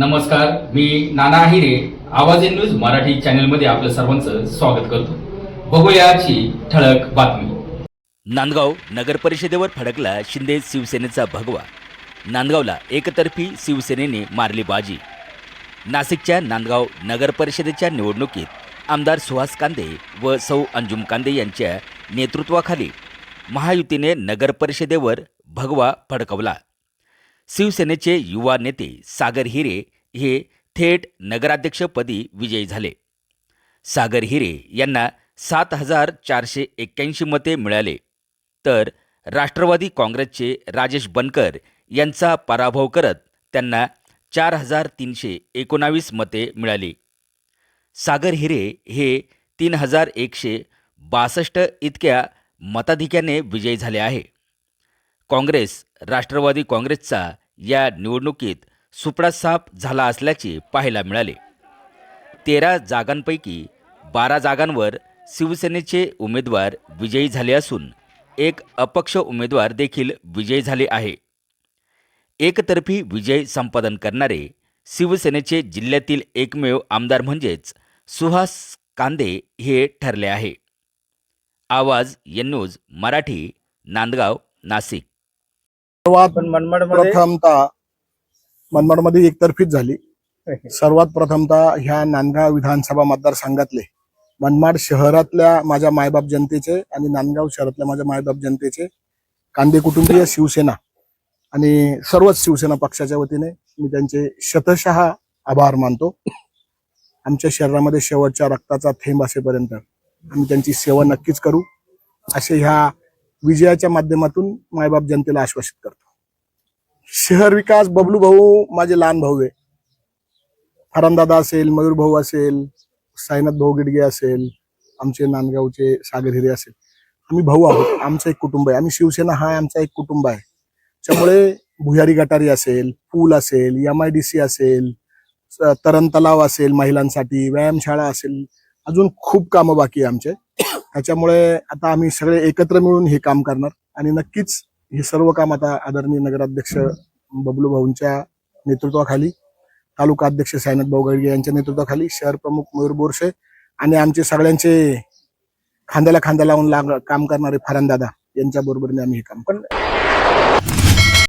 नमस्कार मी नाना आहिरे आवाज in news Marathi चॅनलमध्ये आपलं सर्वांचं स्वागत करतो. बघूयाची ठळक बातमी. नांदगाव नगर परिषदेवर फडकला शिंदे शिवसेनेचा भगवा. नांदगावला एकतर्फी शिवसेनेने मारली बाजी. नाशिकच्या नांदगाव नगर परिषदेच्या निवडणुकीत आमदार सुहास कांदे व सौ अंजुम कांदे यांच्या नेतृत्वाखाली महायुतीने नगर परिषदेवर भगवा फडकवला. शिवसेनेचे युवा नेते सागर हिरे हे थेट नगराध्यक्षपदी विजयी झाले. सागर हिरे यांना सात हजार चारशे एक्क्याऐंशी मते मिळाले. तर राष्ट्रवादी काँग्रेसचे राजेश बनकर यांचा पराभव करत त्यांना चार हजार तीनशे एकोणावीस मते मिळाली. सागर हिरे हे तीन हजार एकशे बासष्ट इतक्या मताधिक्याने विजयी झाले आहे. काँग्रेस राष्ट्रवादी काँग्रेसचा या निवडणुकीत सुपडा साफ झाला असल्याचे पाहायला मिळाले. तेरा जागांपैकी बारा जागांवर शिवसेनेचे उमेदवार विजयी झाले असून एक अपक्ष उमेदवार देखील विजयी झाले आहे. एकतर्फी विजय संपादन करणारे शिवसेनेचे जिल्ह्यातील एकमेव आमदार म्हणजेच सुहास कांदे हे ठरले आहे. Awaaz N news Marathi Nandgaon Nashik. सर्वात प्रथमतः मनमाडमध्ये एकतर्फीच झाली. सर्वात प्रथमतः ह्या नांदगाव विधानसभा मतदारसंघातले मनमाड शहरातल्या माझ्या मायबाप जनतेचे आणि नांदगाव शहरातल्या माझ्या मायबाप जनतेचे कांदे कुटुंबीय शिवसेना आणि सर्वच शिवसेना पक्षाच्या वतीने मी त्यांचे शतशः आभार मानतो. आमच्या शरीरामध्ये शेवटच्या रक्ताचा थेंब असेपर्यंत आम्ही त्यांची सेवा नक्कीच करू. असे ह्या विजयाच्या माध्यमातून मायबाप जनतेला आश्वासित करतो. शहर विकास बबलू भाऊ माझे लहान भाऊ आहे. फरांदादा असेल मयूर भाऊ असेल साईनाथ भाऊ गिडगे असेल आमचे नांदगावचे सागर हिरे असेल. आम्ही भाऊ आहोत आमचं एक कुटुंब आहे. आम्ही शिवसेना हा आमचा एक कुटुंब आहे. त्यामुळे भुयारी गटारी असेल पूल असेल एम आय डी सी असेल तरण तलाव असेल महिलांसाठी व्यायामशाळा असेल अजून खूप कामं बाकी आहे आमचे. त्याच्यामुळे आता आम्ही सगळे एकत्र मिळून हे काम करणार आणि नक्कीच हे सर्व काम आता आदरणीय नगराध्यक्ष बबलू भाऊंच्या नेतृत्वाखाली तालुका अध्यक्ष सायनाथ भाऊ यांच्या नेतृत्वाखाली शहर प्रमुख मयूर बोरसे आणि आमचे सगळ्यांचे खांद्याला खांदा लावून लाग काम करणारे फरांदादा यांच्या बरोबरीने आम्ही हे काम करणार.